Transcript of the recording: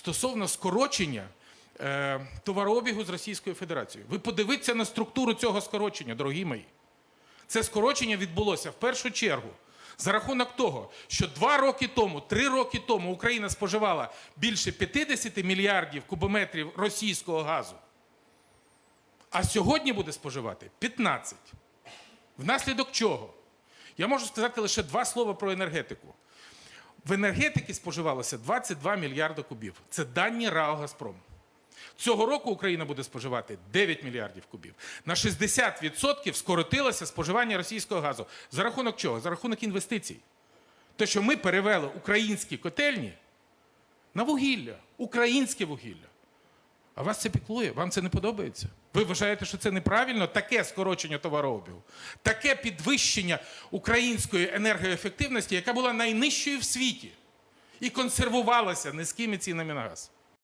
стосовно скорочення е, товарообігу з Російською Федерацією. Ви подивіться на структуру цього скорочення, дорогі мої. Це скорочення відбулося в першу чергу за рахунок того, що два роки тому, три роки тому Україна споживала більше 50 мільярдів кубометрів російського газу, а сьогодні буде споживати 15. Внаслідок чого? Я можу сказати лише два слова про енергетику. В енергетики споживалося 22 мільярди кубів. Це дані РАО Газпром. Цього року Україна буде споживати 9 мільярдів кубів. На 60% скоротилося споживання російського газу. За рахунок чого? За рахунок інвестицій. Те, що ми перевели українські котельні на вугілля, українське вугілля. А вас це піклує? Вам це не подобається? Ви вважаєте, що це неправильно? Таке скорочення товарообігу, таке підвищення української енергоефективності, яка була найнижчою в світі і консервувалася низькими цінами на газ.